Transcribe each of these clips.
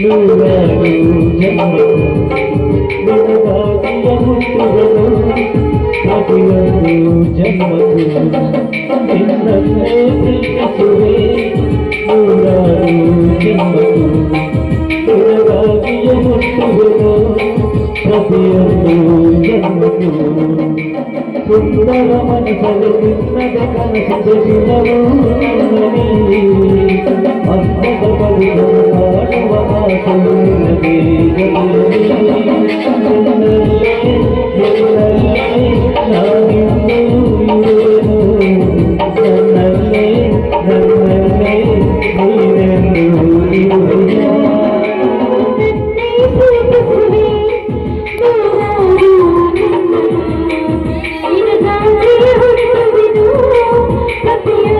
సుందరమని కలిగినది కనసు తెలియవు at the end.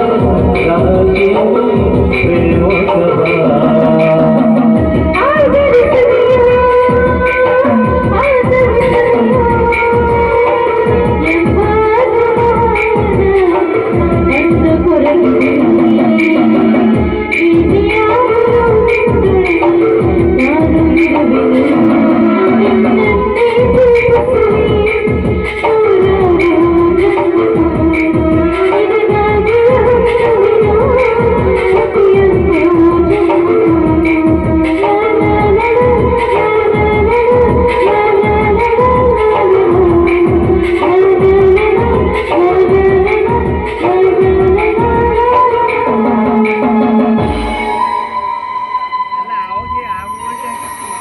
Thank you.